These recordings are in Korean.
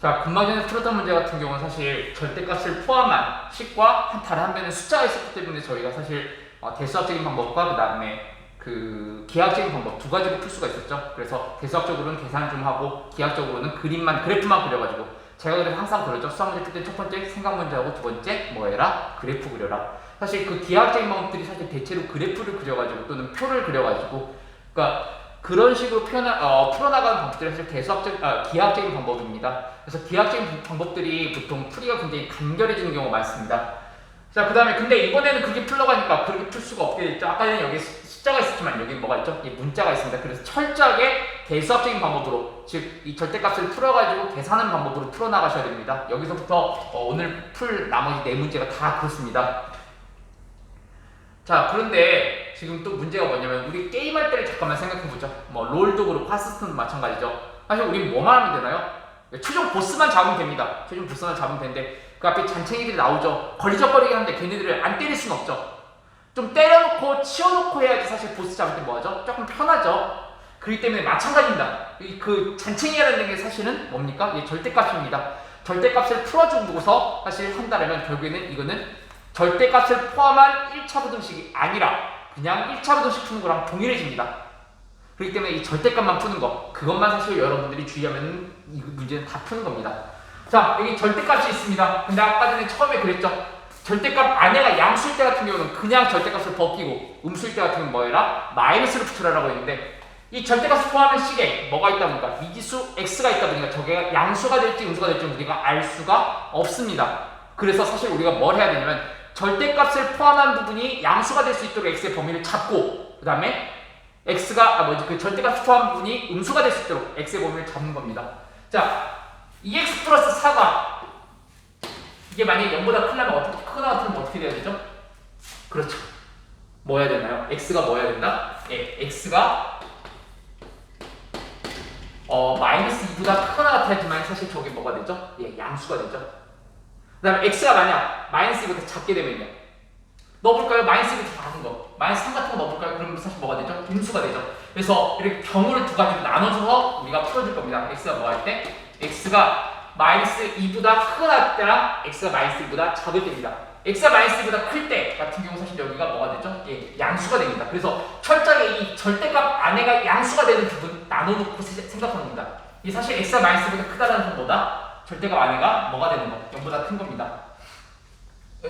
자, 금방 전에 풀었던 문제 같은 경우는 사실 절대값을 포함한 식과 한 다른 한 변의 숫자가 있었기 때문에 저희가 사실 어, 대수학적인 방법과 그 다음에 그 기하학적인 방법 두 가지로 풀 수가 있었죠. 그래서 대수학적으로는 계산을 좀 하고 기하학적으로는 그림만 그래프만 그려가지고 제가 그래서 항상 그러죠. 수학 문제 풀 때 첫 번째 생각 문제하고 두 번째 뭐 해라 그래프 그려라. 사실 그 기하학적인 방법들이 사실 대체로 그래프를 그려가지고 또는 표를 그려가지고 그러니까 그런 식으로 표현하, 어, 풀어나가는 방법들이 사실 대수학적, 아, 기하학적인 방법입니다. 그래서 기하학적인 방법들이 보통 풀이가 굉장히 간결해지는 경우가 많습니다. 자, 그 다음에 근데 이번에는 그렇게 풀러가니까 그렇게 풀 수가 없게 됐죠. 아까 전에 여기 수- 숫자가 있었지만 여기 뭐가 있죠? 이 문자가 있습니다. 그래서 철저하게 대수학적인 방법으로 즉 이 절대값을 풀어가지고 계산하는 방법으로 풀어나가셔야 됩니다. 여기서부터 어, 오늘 풀 나머지 네 문제가 다 그렇습니다. 자, 그런데 지금 또 문제가 뭐냐면 우리 게임할 때를 잠깐만 생각해보죠. 뭐 롤도 그렇고 하스스톤도 마찬가지죠. 사실 우린 뭐만 하면 되나요? 최종 보스만 잡으면 됩니다. 최종 보스만 잡으면 되는데 그 앞에 잔챙이들이 나오죠. 걸리적거리게 하는데 걔네들을 안 때릴 수는 없죠. 좀 때려놓고 치워놓고 해야지 사실 보스 잡을 때 뭐하죠? 조금 편하죠. 그렇기 때문에 마찬가지입니다. 이그 잔챙이라는 게 사실은 뭡니까? 이게 절대값입니다. 절대값을 풀어주고서 사실 한다면 결국에는 이거는 절대값을 포함한 1차 부등식이 아니라 그냥 1차 부등식 푸는 거랑 동일해집니다. 그렇기 때문에 이 절대값만 푸는 거 그것만 사실 여러분들이 주의하면 이 문제는 다 푸는 겁니다. 자 여기 절대값이 있습니다. 근데 아까 전에 처음에 그랬죠. 절대값 안에가 양수일 때 같은 경우는 그냥 절대값을 벗기고 음수일 때 같은 경우는 뭐 해라? 마이너스를 붙여라라고 했는데 이 절대값을 포함한 식에 뭐가 있다 보니까 미지수 x가 있다 보니까 저게 양수가 될지 음수가 될지 우리가 알 수가 없습니다. 그래서 사실 우리가 뭘 해야 되냐면 절대값을 포함한 부분이 양수가 될 수 있도록 x의 범위를 잡고 그 다음에 x가 아 뭐지 그 절대값 포함 부분이 음수가 될 수 있도록 x의 범위를 잡는 겁니다. 자, 2x 플러스 4가 이게 만약에 0보다 크려면 어떻게 크거나 같으면 어떻게 돼야 되죠? 그렇죠. 뭐 해야 되나요? x가 뭐 해야 된다? 예, x가 어 마이너스 2보다 크거나 같아야지만 사실 저게 뭐가 되죠? 예, 양수가 되죠. 그 다음에 x가 만약 마이너스 2보다 작게 되면요. 넣어볼까요? 마이너스 2보다 작은 거. 마이너스 3 같은 거 넣어볼까요? 그러면 사실 뭐가 되죠? 음수가 되죠. 그래서 이렇게 경우를 두 가지로 나눠줘서 우리가 풀어줄 겁니다. x가 뭐 할 때? x가 마이너스 2보다 크거나 할 때랑 x가 마이너스 2보다 작을 때입니다. x가 마이너스 2보다 클 때 같은 경우 사실 여기가 뭐가 되죠? 예, 양수가 됩니다. 그래서 철저하게 이 절대값 안에가 양수가 되는 부분 나눠놓고 세- 생각합니다. 이 사실 x가 마이너스 2보다 크다라는 것보다 절대값 안에가 뭐가 되는 거? 0보다 큰 겁니다.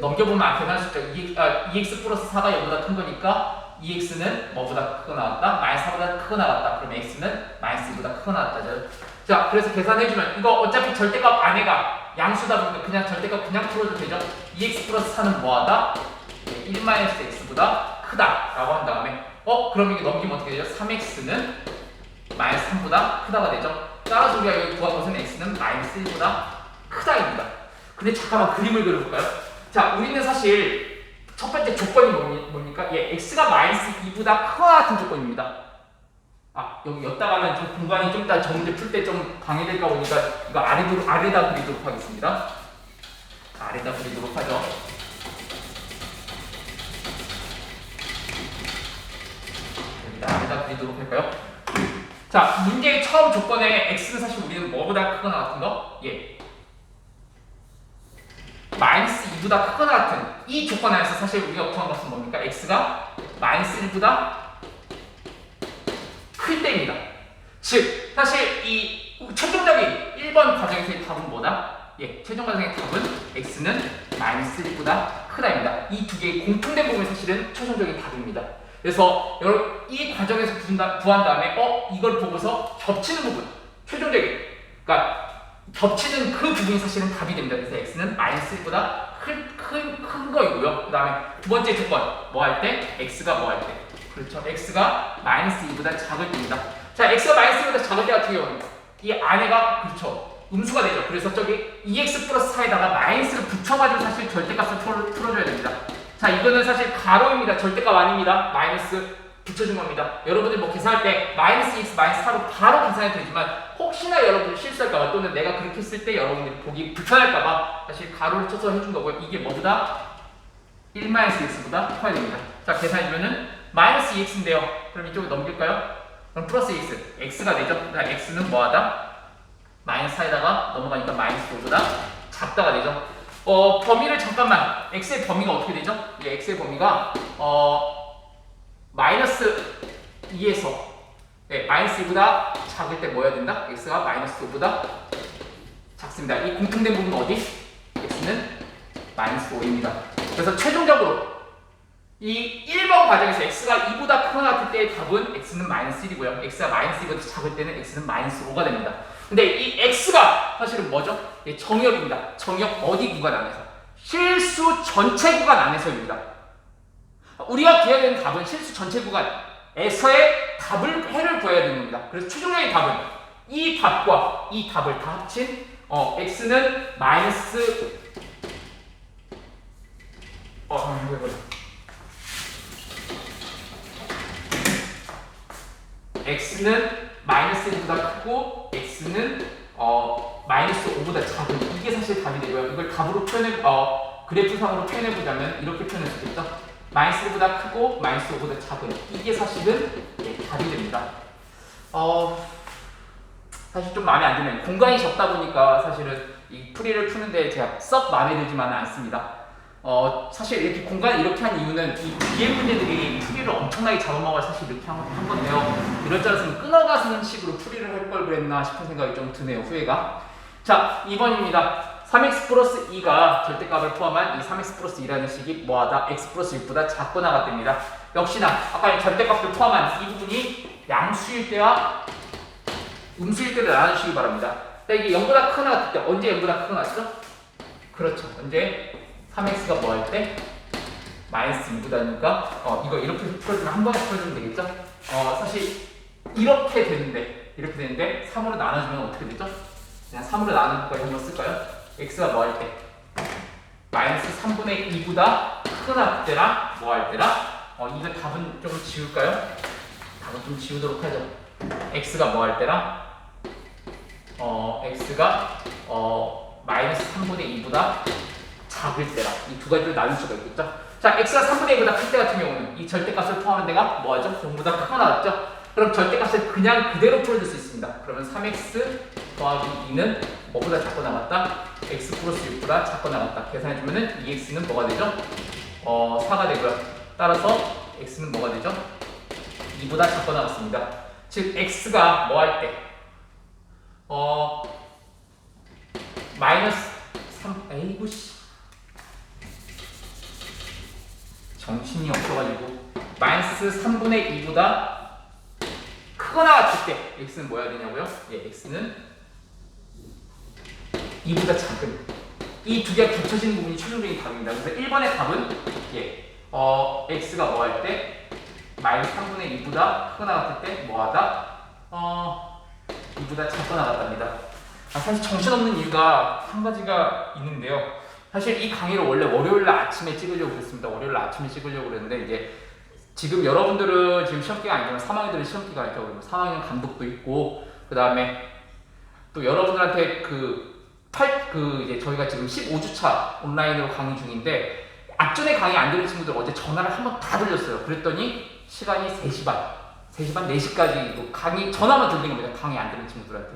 넘겨보면 안 계산 숫자 2x, 아, 2x 플러스 4가 0보다 큰 거니까 2x는 뭐보다 크거 나왔다? 마이너스 4보다 크거 나왔다. 그럼 x는 마이너스 2보다 크거 나왔다죠. 자, 그래서 계산해주면 이거 어차피 절대값 안에가 양수다 보니까 그냥 절대값 그냥 풀어도 되죠. 2x 플러스 4는 뭐하다? 1 마이너스 x보다 크다 라고 한 다음에 어? 그럼 이게 넘기면 어떻게 되죠? 3x는 마이너스 3보다 크다가 되죠. 따라서 우리가 여기 구한 것은 x는 마이너스 1보다 크다입니다. 근데 잠깐만 그림을 그려볼까요? 자, 우리는 사실 첫 번째 조건이 뭡니까? 예, x가 마이너스 2보다 크거나 같은 조건입니다. 아, 여기 였다가는 좀 공간이 좀 이따 저 문제 풀 때 좀 방해될까 보니까 이거 아래도, 아래다 그리도록 하겠습니다. 자, 아래다 그리도록 하죠. 여기다 아래다 그리도록 할까요? 자, 문제의 처음 조건에 x는 사실 우리는 뭐보다 크거나 같은 거? 예, 마이너스 2보다 크거나 같은 이 조건 안에서 사실 우리가 구한 것은 뭡니까? x가 마이너스 1보다 클 때입니다. 즉, 사실 이 최종적인 1번 과정에서의 답은 뭐다? 예, 최종 과정의 답은 x는 마이너스 1보다 크다입니다. 이 두 개의 공통된 부분이 사실은 최종적인 답입니다. 그래서 여러분 이 과정에서 구한 다- 구한 다음에 어 이걸 보고서 겹치는 부분 최종적인 그러니까 겹치는 그 부분이 사실은 답이 됩니다. 그래서 x는 마이너스 1보다 큰, 큰, 큰 거이고요. 그 다음에 두 번째 조건, 뭐 할 때? x가 뭐 할 때? 그렇죠. x가 마이너스 2보다 작을 때입니다. 자, x가 마이너스 2보다 작을 때 같은 경우는 이 안에가, 그렇죠. 음수가 되죠. 그래서 저기 2x 플러스 4에다가 마이너스를 붙여가지고 사실 절대값을 풀어, 풀어줘야 됩니다. 자, 이거는 사실 가로입니다. 절대값 아닙니다. 마이너스 붙여준 겁니다. 여러분들 뭐 계산할 때 마이너스 2x 마이너스 4로 바로 계산해도 되지만 혹시나 여러분들 실수할까봐 또는 내가 그렇게 했을 때 여러분들이 보기 불편할까봐 사실 가로를 쳐서 해준 거고요. 이게 뭐보다 1 마이너스 x보다 커야 됩니다. 자 계산해주면은 마이너스 2x인데요. 그럼 이쪽으로 넘길까요? 그럼 플러스 x, x가 되죠. 자 x는 뭐하다? 마이너스 4에다가 넘어가니까 마이너스 5보다 작다가 되죠. 어, 범위를 잠깐만 x의 범위가 어떻게 되죠? 이 x의 범위가 어, 마이너스 2에서 네, 마이너스 2보다 작을 때뭐 해야 된다? x가 마이너스 5보다 작습니다. 이 공통된 부분은 어디? x는 마이너스 5입니다. 그래서 최종적으로 이 1번 과정에서 x가 2보다 크거나 같을 때의 답은 x는 마이너스 1이고요. x가 마이너스 2보다 작을 때는 x는 마이너스 5가 됩니다. 근데 이 x가 사실은 뭐죠? 예, 정역입니다. 정역 어디 구간 안에서? 실수 전체 구간 안에서입니다. 우리가 구해야 되는 답은 실수 전체 구간에서의 답을 해를 구해야 되는 겁니다. 그래서 최종적인 답은 이 답과 이 답을 다 합친 어, x는 마이너스 어, 왜 그래? X는 마이너스 1보다 크고 x는 어, 마이너스 5보다 작은 이게 사실 답이 되고요. 이걸 답으로 표현해 어, 그래프상으로 표현해 보자면 이렇게 표현할 수 있겠죠. 마이너스 1보다 크고 마이너스 5보다 작은 이게 사실은 예, 답이 됩니다. 어, 사실 좀 마음에 안 드네요. 공간이 적다 보니까 사실은 이 풀이를 푸는데 제가 썩 마음에 들지만은 않습니다. 어, 사실 이렇게 공간을 이렇게 한 이유는 이 뒤에 문제들이 풀이를 엄청나게 잡아먹어 사실 이렇게 한, 한 건데요. 이럴 줄 알았으면 끊어가는 식으로 풀이를 할 걸 그랬나 싶은 생각이 좀 드네요, 후회가. 자, 2번입니다. 3x 플러스 2가 절대값을 포함한 이 3x 플러스 2라는 식이 뭐하다? x 플러스 6보다 작거나 같답니다. 역시나 아까 이 절대값을 포함한 이 부분이 양수일 때와 음수일 때를 나눠주시기 바랍니다. 자, 이게 0보다 크거나 같을 때 언제 0보다 크거나 같죠? 그렇죠. 언제 3x가 뭐 할 때? 마이너스 2보다니까 어, 이거 이렇게 풀어주면 한 번에 풀어주면 되겠죠? 어, 사실 이렇게 되는데 이렇게 되는데 3으로 나눠주면 어떻게 되죠? 그냥 3으로 나누는 거까지 한번 쓸까요? x가 뭐 할 때? 마이너스 3분의 2보다 크거나 때랑 뭐 할 때랑 어, 이거 답은 좀 지울까요? 답은 좀 지우도록 하죠. x가 뭐 할 때랑 어, x가 어, 마이너스 3분의 2보다 작을 때랑 이두 가지를 나눌 수가 있겠죠. 자, x가 3분의 1보다 클 때 같은 경우는 이 절대값을 포함한 데가 뭐하죠? 0보다 크거나 같죠? 그럼 절대값을 그냥 그대로 풀어줄 수 있습니다. 그러면 3x 더하기 2는 뭐보다 작거나 같다? x 플러스 6보다 작거나 같다. 계산해주면은 2x는 뭐가 되죠? 어, 4가 되고요. 따라서 x는 뭐가 되죠? 2보다 작거나 같습니다. 즉, x가 뭐 할 때? 어, 마이너스 3, 에이구 씨. 정신이 없어가지고 마이너스 3분의 2보다 크거나 같을 때 x는 뭐 해야 되냐고요? 예, x는 2보다 작은 이 두 개가 겹쳐지는 부분이 최종적인 답입니다. 그래서 1번의 답은 예, 어, x가 뭐 할 때 마이너스 3분의 2보다 크거나 같을 때 뭐하다? 어, 2보다 작거나 같답니다. 아, 사실 정신없는 이유가 한 가지가 있는데요. 사실 이 강의를 원래 월요일 날 아침에 찍으려고 그랬습니다. 월요일 날 아침에 찍으려고 그랬는데 이제 지금 여러분들은 지금 시험기가 아니지만 3학년들은 시험기가 있죠. 그리고 3학년 감독도 있고 그 다음에 또 여러분들한테 그, 팔, 그 이제 저희가 지금 15주차 온라인으로 강의 중인데 앞전에 강의 안 들은 친구들 어제 전화를 한 번다 돌렸어요. 그랬더니 시간이 3시 반, 3시 반, 4시까지 강의 전화만 돌린 겁니다. 강의 안 들은 친구들한테.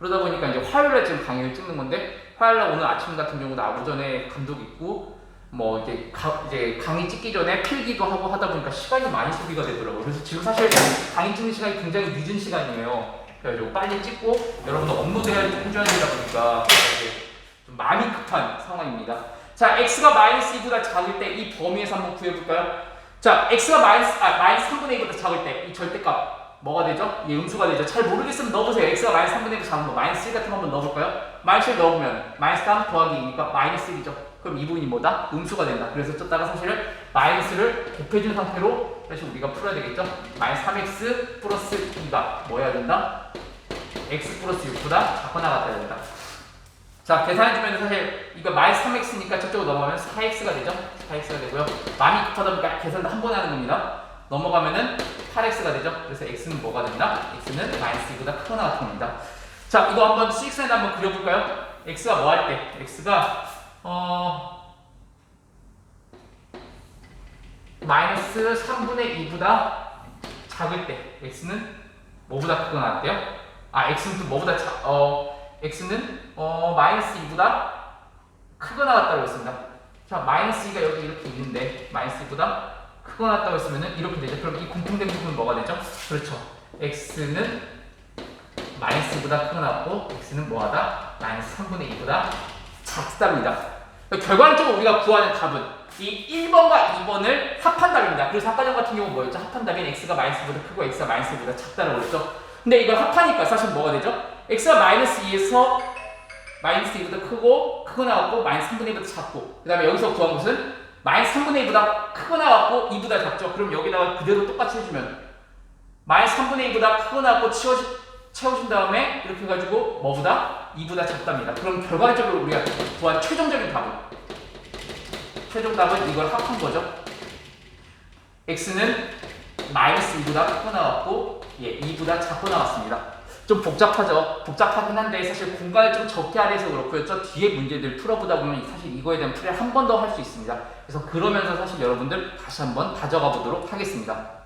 그러다 보니까 이제 화요일에 지금 강의를 찍는 건데 화요일날 오늘 아침 같은 경우도 오전에 감독 있고 뭐 이제, 가, 이제 강의 찍기 전에 필기도 하고 하다 보니까 시간이 많이 소비가 되더라고요. 그래서 지금 사실 강의 찍는 시간이 굉장히 늦은 시간이에요. 그래가지고 빨리 찍고 여러분들 업로드해야 해줘야 되다 보니까 이제 좀 마음이 급한 상황입니다. 자, x가 마이너스 2보다 작을 때 이 범위에서 한번 구해볼까요? 자, x가 마이너스, 아, 마이너스 3분의 2보다 작을 때 이 절대값 뭐가 되죠? 이 음수가 되죠. 잘 모르겠으면 넣어보세요. x가 마이너스 3분의 1보 작은 거 마이너스 1 같은 거 한번 넣어볼까요? 마이너스 1 넣어보면 마이너스 3 더하기 2니까 마이너스 1이죠. 그럼 이 부분이 뭐다? 음수가 된다. 그래서 쫓다가 사실은 마이너스를 곱해준 상태로 다시 우리가 풀어야 되겠죠? 마이너스 3x 플러스 2가 뭐 해야 된다? x 플러스 6보다 작거나 같아야 된다. 자, 계산해주면 사실 이거 마이너스 3x니까 저쪽으로 넘어가면 4x가 되죠? 4x가 되고요. 마음이 급하다 보니까 계산도 한 번에 하는 겁니다. 넘어가면은 8x가 되죠? 그래서 x는 뭐가 된다? x는 마이너스 2보다 크거나 같은 겁니다. 자, 이거 한번 수익선에 한번 그려볼까요? x가 뭐 할 때? x가 어 마이너스 3분의 2보다 작을 때 x는 뭐보다 크거나 같대요? 아 x는 또 뭐보다 작, 어 x는 어, 마이너스 2보다 크거 나왔다고 했습니다. 자, 마이너스 2가 여기 이렇게 있는데 마이너스 2보다 크거 나왔다고 했으면 이렇게 되죠. 그럼 이 공통된 부분은 뭐가 되죠? 그렇죠. x는 마이너스 2보다 크거 나왔고 x는 뭐하다? 마이너스 3분의 2보다 작답니다. 결과적으로 우리가 구하는 답은 이 1번과 2번을 합한 답입니다. 그래서 합과정 같은 경우는 뭐였죠? 합한 답인 x가 마이너스보다 크고 x가 마이너스보다 작다라고 그랬죠. 근데 이걸 합하니까 사실 뭐가 되죠? x가 마이너스 2에서 마이너스 2보다 크고 크고 나왔고 마이너스 3분의 2보다 작고 그 다음에 여기서 구한 것은 마이너스 3분의 2보다 크고 나왔고 2보다 작죠. 그럼 여기다가 그대로 똑같이 해주면 마이너스 3분의 2보다 크고 나왔고 채워주, 채우신 다음에 이렇게 해가지고 뭐보다 2보다 작답니다. 그럼 결과적으로 우리가 구한 최종적인 답은 최종 답은 이걸 합한 거죠. x는 마이너스 2보다 크고 나왔고 예, 2보다 작고 나왔습니다. 좀 복잡하죠. 복잡하긴 한데 사실 공간을 좀 적게 하려서 그렇고요. 저 뒤에 문제들 풀어보다 보면 사실 이거에 대한 풀이를 한 번 더 할 수 있습니다. 그래서 그러면서 사실 여러분들 다시 한번 다져가 보도록 하겠습니다.